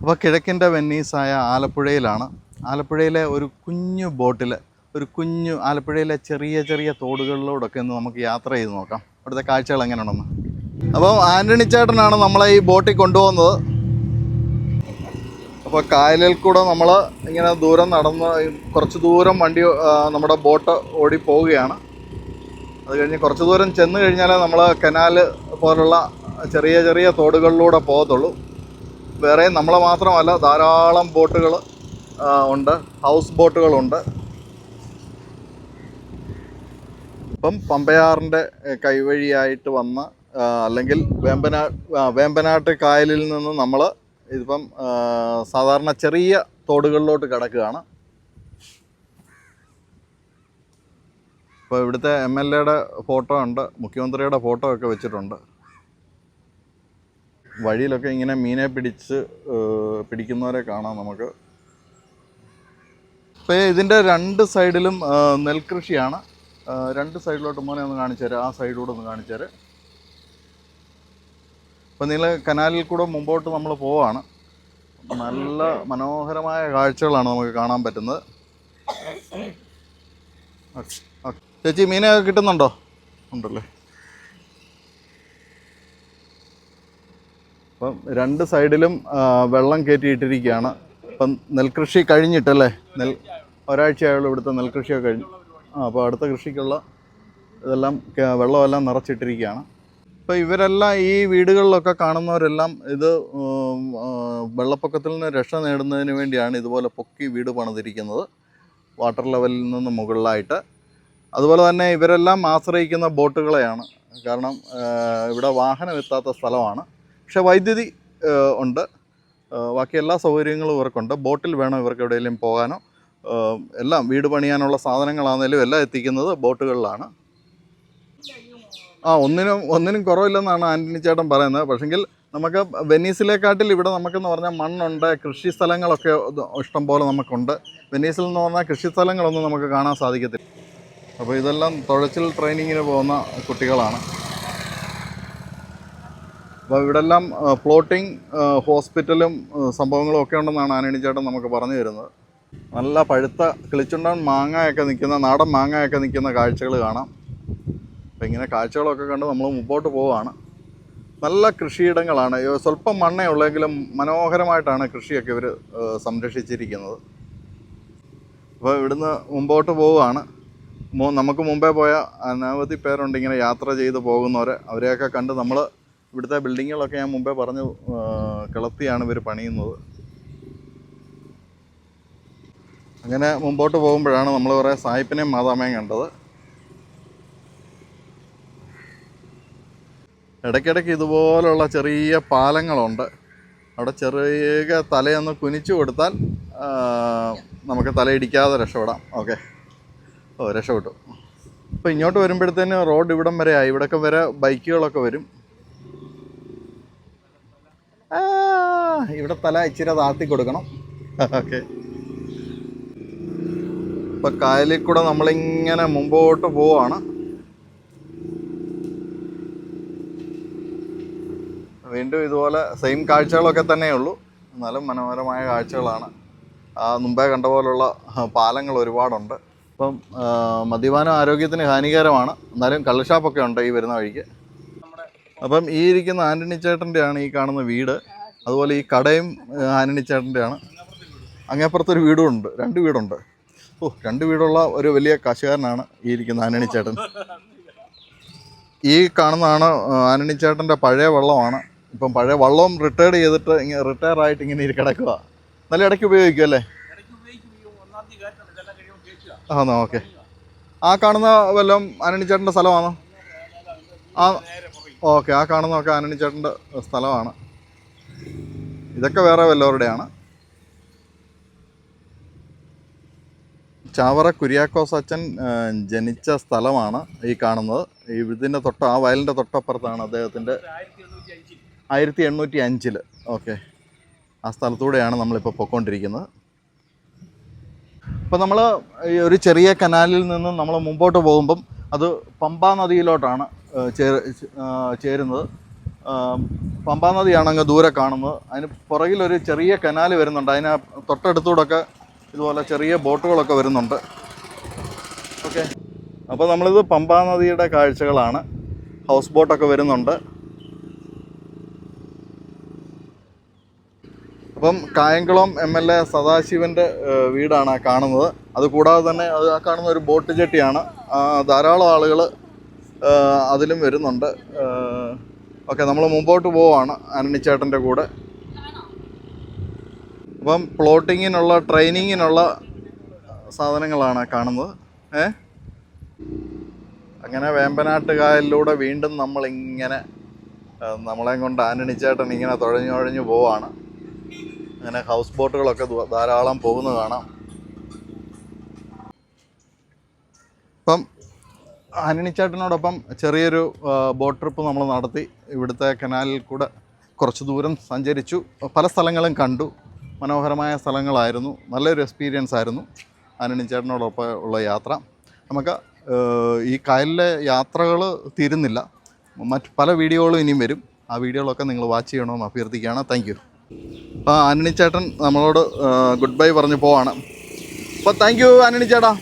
അപ്പോൾ കിഴക്കിന്റെ വെന്നീസായ ആലപ്പുഴയിലാണ്. ആലപ്പുഴയിലെ ഒരു കുഞ്ഞു ബോട്ടിൽ ഒരു കുഞ്ഞു ആലപ്പുഴയിലെ ചെറിയ ചെറിയ തോടുകളിലൂടെയൊക്കെ ഒന്ന് നമുക്ക് യാത്ര ചെയ്ത് നോക്കാം. അവിടുത്തെ കാഴ്ചകൾ എങ്ങനെയാണെന്ന്. അപ്പോൾ ആന്റണി ചേട്ടനാണ് നമ്മളെ ഈ ബോട്ടിൽ കൊണ്ടുപോകുന്നത്. അപ്പോൾ കായലിൽ കൂടെ നമ്മൾ ഇങ്ങനെ ദൂരം നടന്ന് കുറച്ച് ദൂരം വണ്ടി നമ്മുടെ ബോട്ട് ഓടി പോവുകയാണ്. അത് കഴിഞ്ഞ് കുറച്ച് ദൂരം ചെന്ന് കഴിഞ്ഞാൽ നമ്മൾ കനാല് പോലുള്ള ചെറിയ ചെറിയ തോടുകളിലൂടെ പോകത്തുള്ളൂ. വേറെ നമ്മളെ മാത്രമല്ല ധാരാളം ബോട്ടുകൾ ഉണ്ട്. ഹൗസ് ബോട്ടുകളുണ്ട് ഇപ്പം പമ്പയാറിന്റെ കൈവഴിയായിട്ട് വന്ന അല്ലെങ്കിൽ വേമ്പനാ വേമ്പനാട്ട് കായലിൽ നിന്ന് നമ്മൾ ഇതിപ്പം സാധാരണ ചെറിയ തോടുകളിലോട്ട് കിടക്കുകയാണ്. ഇപ്പോൾ ഇവിടുത്തെ എം എൽ എയുടെ ഫോട്ടോ ഉണ്ട് മുഖ്യമന്ത്രിയുടെ ഫോട്ടോ ഒക്കെ വെച്ചിട്ടുണ്ട്. വഴിയിലൊക്കെ ഇങ്ങനെ മീനെ പിടിച്ച് പിടിക്കുന്നവരെ കാണാം നമുക്ക്. ഇപ്പോൾ ഇതിന്റെ രണ്ട് സൈഡിലും നെൽകൃഷിയാണ്. രണ്ട് സൈഡിലോട്ട് മോനെ ഒന്ന് കാണിച്ചു തരാം. ആ സൈഡിലൂടെ ഒന്ന് കാണിച്ചു തരാം. അപ്പോൾ നിങ്ങൾ കനാലിൽ കൂടെ മുമ്പോട്ട് നമ്മൾ പോവാണ്. നല്ല മനോഹരമായ കാഴ്ചകളാണ് നമുക്ക് കാണാൻ പറ്റുന്നത്. ചേച്ചി മീനൊക്കെ കിട്ടുന്നുണ്ടോ? ഉണ്ടല്ലേ? അപ്പം രണ്ട് സൈഡിലും വെള്ളം കയറ്റിയിട്ടിരിക്കുകയാണ് അപ്പം നെൽകൃഷി കഴിഞ്ഞിട്ടല്ലേ? നെൽ ഒരാഴ്ചയായുള്ള ഇവിടുത്തെ നെൽകൃഷിയൊക്കെ കഴിഞ്ഞു. ആ അപ്പോൾ അടുത്ത കൃഷിക്കുള്ള ഇതെല്ലാം വെള്ളമെല്ലാം നിറച്ചിട്ടിരിക്കുകയാണ്. ഇപ്പോൾ ഇവരെല്ലാം ഈ വീടുകളിലൊക്കെ കാണുന്നവരെല്ലാം ഇത് വെള്ളപ്പൊക്കത്തിൽ നിന്ന് രക്ഷ നേടുന്നതിന് വേണ്ടിയാണ് ഇതുപോലെ പൊക്കി വീട് പണിതിരിക്കുന്നത്. വാട്ടർ ലെവലിൽ നിന്ന് മുകളിലായിട്ട്. അതുപോലെ തന്നെ ഇവരെല്ലാം ആശ്രയിക്കുന്ന ബോട്ടുകളെയാണ്. കാരണം ഇവിടെ വാഹനം എത്താത്ത സ്ഥലമാണ്. പക്ഷേ വൈദ്യുതി ഉണ്ട്. ബാക്കി എല്ലാ സൗകര്യങ്ങളും ഇവർക്കുണ്ട്. ബോട്ടിൽ വേണം ഇവർക്ക് എവിടെയെങ്കിലും പോകാനോ? എല്ലാം വീട് പണിയാനുള്ള സാധനങ്ങളാണെങ്കിലും എല്ലാം എത്തിക്കുന്നത് ബോട്ടുകളിലാണ്. ആ ഒന്നിനും ഒന്നിനും കുറവില്ലെന്നാണ് ആന്റണി ചേട്ടൻ പറയുന്നത്. പക്ഷെങ്കിൽ നമുക്ക് വെനീസിലേക്കാട്ടിൽ ഇവിടെ നമുക്കെന്ന് പറഞ്ഞാൽ മണ്ണുണ്ട് കൃഷി സ്ഥലങ്ങളൊക്കെ ഇഷ്ടം പോലെ നമുക്കുണ്ട്. വെനീസിൽ എന്ന് പറഞ്ഞാൽ കൃഷി സ്ഥലങ്ങളൊന്നും നമുക്ക് കാണാൻ സാധിക്കത്തില്ല. അപ്പോൾ ഇതെല്ലാം തുഴച്ചിൽ ട്രെയിനിങ്ങിന് പോകുന്ന കുട്ടികളാണ്. അപ്പോൾ ഇവിടെല്ലാം പ്ലോട്ടിംഗ് ഹോസ്പിറ്റലും സംഭവങ്ങളും ഒക്കെ ഉണ്ടെന്നാണ് ആനണി ചേട്ടൻ നമുക്ക് പറഞ്ഞു തരുന്നത്. നല്ല പഴുത്ത കിളിച്ചുണ്ടൻ മാങ്ങയൊക്കെ നിൽക്കുന്ന നാടൻ മാങ്ങയൊക്കെ നിൽക്കുന്ന കാഴ്ചകൾ കാണാം. അപ്പം ഇങ്ങനെ കാഴ്ചകളൊക്കെ കണ്ട് നമ്മൾ മുമ്പോട്ട് പോവുകയാണ്. നല്ല കൃഷിയിടങ്ങളാണ്. സ്വല്പം മണ്ണേ ഉള്ളെങ്കിലും മനോഹരമായിട്ടാണ് കൃഷിയൊക്കെ ഇവർ സംരക്ഷിച്ചിരിക്കുന്നത്. അപ്പോൾ ഇവിടുന്ന് മുമ്പോട്ട് പോവുകയാണ്. നമുക്ക് മുമ്പേ പോയ അനവധി പേരുണ്ട് ഇങ്ങനെ യാത്ര ചെയ്ത് പോകുന്നവരെ. അവരെയൊക്കെ കണ്ട് നമ്മൾ ഇവിടുത്തെ ബിൽഡിങ്ങുകളൊക്കെ ഞാൻ മുമ്പേ പറഞ്ഞു കിളത്തിയാണ് ഇവർ പണിയുന്നത്. അങ്ങനെ മുമ്പോട്ട് പോകുമ്പോഴാണ് നമ്മൾ കുറേ സായിപ്പിനെയും മാതാമയും കണ്ടത്. ഇടയ്ക്കിടയ്ക്ക് ഇതുപോലുള്ള ചെറിയ പാലങ്ങളുണ്ട്. അവിടെ ചെറിയ തലയൊന്ന് കുനിച്ചു കൊടുത്താൽ നമുക്ക് തലയിടിക്കാതെ രക്ഷപ്പെടാം. ഓക്കെ. ഓ രക്ഷപ്പെട്ടു. അപ്പോൾ ഇങ്ങോട്ട് വരുമ്പോഴത്തേന് റോഡ് ഇവിടം വരെ ആയി. ഇവിടൊക്കെ വരെ ബൈക്കുകളൊക്കെ വരും ആ, ഇവിടെ തല ഇച്ചിരി താഴ്ത്തി കൊടുക്കണം. ഓക്കെ ഇപ്പം കായലിൽ കൂടെ നമ്മളിങ്ങനെ മുമ്പോട്ട് പോവാണ്. വീണ്ടും ഇതുപോലെ സെയിം കാഴ്ചകളൊക്കെ തന്നെയുള്ളൂ എന്നാലും മനോഹരമായ കാഴ്ചകളാണ്. ആ മുമ്പേ കണ്ട പോലുള്ള പാലങ്ങൾ ഒരുപാടുണ്ട്. ഇപ്പം മദ്യപാനം ആരോഗ്യത്തിന് ഹാനികരമാണ്. എന്നാലും കള്ളുഷാപ്പൊക്കെ ഉണ്ട് ഈ വരുന്ന വഴിക്ക്. അപ്പം ഈ ഇരിക്കുന്ന ആന്റണി ചേട്ടന്റെയാണ് ഈ കാണുന്ന വീട്. അതുപോലെ ഈ കടയും ആനണിച്ചേട്ടന്റെയാണ് അങ്ങേപ്പുറത്തൊരു വീടും ഉണ്ട്. രണ്ട് വീടുണ്ട്. ഓ രണ്ട് വീടുള്ള ഒരു വലിയ കാശുകാരനാണ് ഈ ഇരിക്കുന്ന ആനണിച്ചേട്ടൻ ചേട്ടൻ. ഈ കാണുന്നതാണ് ആനണി ചേട്ടന്റെ പഴയ വള്ളമാണ്. ഇപ്പം പഴയ വള്ളവും റിട്ടയർഡ് ചെയ്തിട്ട് ഇങ്ങനെ റിട്ടയർ ആയിട്ട് ഇങ്ങനെ ഇരി കിടക്കുക നല്ല ഇടയ്ക്ക് ഉപയോഗിക്കും അല്ലേ? ആണോ ഓക്കെ. ആ കാണുന്ന വല്ലതും ആനണി ചേട്ടന്റെ സ്ഥലമാണോ? ആ ഓക്കെ ആ കാണുന്നതൊക്കെ ആനണി ചേട്ടന്റെ സ്ഥലമാണ്. ഇതൊക്കെ വേറെ വല്ലവരുടെയാണ്. ചാവറ കുര്യാക്കോസ് അച്ഛൻ ജനിച്ച സ്ഥലമാണ് ഈ കാണുന്നത്. ഇതിന്റെ തൊട്ട ആ വയലിന്റെ തൊട്ടപ്പുറത്താണ് അദ്ദേഹത്തിന്റെ ആയിരത്തി എണ്ണൂറ്റി അഞ്ചിൽ ഓക്കെ. ആ സ്ഥലത്തൂടെയാണ് നമ്മളിപ്പോൾ പൊയ്ക്കൊണ്ടിരിക്കുന്നത് ഇപ്പോൾ നമ്മൾ ഈ ഒരു ചെറിയ കനാലിൽ നിന്നും നമ്മൾ മുമ്പോട്ട് പോകുമ്പം അത് പമ്പാ നദിയിലോട്ടാണ് ചേരുന്നത്. പമ്പാ നദിയാണ് അങ്ങ് ദൂരെ കാണുന്നത്. അതിന് പുറകിലൊരു ചെറിയ കനാൽ വരുന്നുണ്ട്. അതിന് തൊട്ടടുത്തൂടൊക്കെ ഇതുപോലെ ചെറിയ ബോട്ടുകളൊക്കെ വരുന്നുണ്ട്. ഓക്കെ. അപ്പോൾ നമ്മളിത് പമ്പാ നദിയുടെ കാഴ്ചകളാണ്. ഹൗസ് ബോട്ടൊക്കെ വരുന്നുണ്ട്. അപ്പം കായംകുളം എം എൽ എ സദാശിവന്റെ വീടാണ് കാണുന്നത്. അതുകൂടാതെ തന്നെ അത് ആ കാണുന്ന ഒരു ബോട്ട് ജെട്ടിയാണ്. ധാരാളം ആളുകൾ അതിലും വരുന്നുണ്ട്. ഓക്കെ നമ്മൾ മുമ്പോട്ട് പോവാണ് അനണിച്ചേട്ടന്റെ കൂടെ. അപ്പം പ്ലോട്ടിങ്ങിനുള്ള ട്രെയിനിങ്ങിനുള്ള സാധനങ്ങളാണ് കാണുന്നത്. ഏ? അങ്ങനെ വേമ്പനാട്ട് കായലിലൂടെ വീണ്ടും നമ്മളിങ്ങനെ നമ്മളെയും നമ്മളെ കൊണ്ട് ആനണിച്ചേട്ടൻ ഇങ്ങനെ തുഴഞ്ഞു തുഴഞ്ഞു പോവാണ്. അങ്ങനെ ഹൗസ് ബോട്ടുകളൊക്കെ ധാരാളം പോകുന്നത് കാണാം. ഇപ്പം ആനണിച്ചേട്ടനോടൊപ്പം ചെറിയൊരു ബോട്ട് ട്രിപ്പ് നമ്മൾ നടത്തി. ഇവിടുത്തെ കനാലിൽ കൂടെ കുറച്ച് ദൂരം സഞ്ചരിച്ചു. പല സ്ഥലങ്ങളും കണ്ടു. മനോഹരമായ സ്ഥലങ്ങളായിരുന്നു. നല്ലൊരു എക്സ്പീരിയൻസ് ആയിരുന്നു ആനണിച്ചേട്ടനോടൊപ്പം ഉള്ള യാത്ര. നമുക്ക് ഈ കായലിലെ യാത്രകൾ തീരുന്നില്ല. മറ്റ് പല വീഡിയോകളും ഇനിയും വരും. ആ വീഡിയോകളൊക്കെ നിങ്ങൾ വാച്ച് ചെയ്യണമെന്ന് അഭ്യർത്ഥിക്കുകയാണ്. താങ്ക് യു അപ്പോൾ ആനണി ചേട്ടൻ നമ്മളോട് ഗുഡ് ബൈ പറഞ്ഞ് പോവാണ്. അപ്പോൾ താങ്ക് യു ആനണി ചേട്ടാ.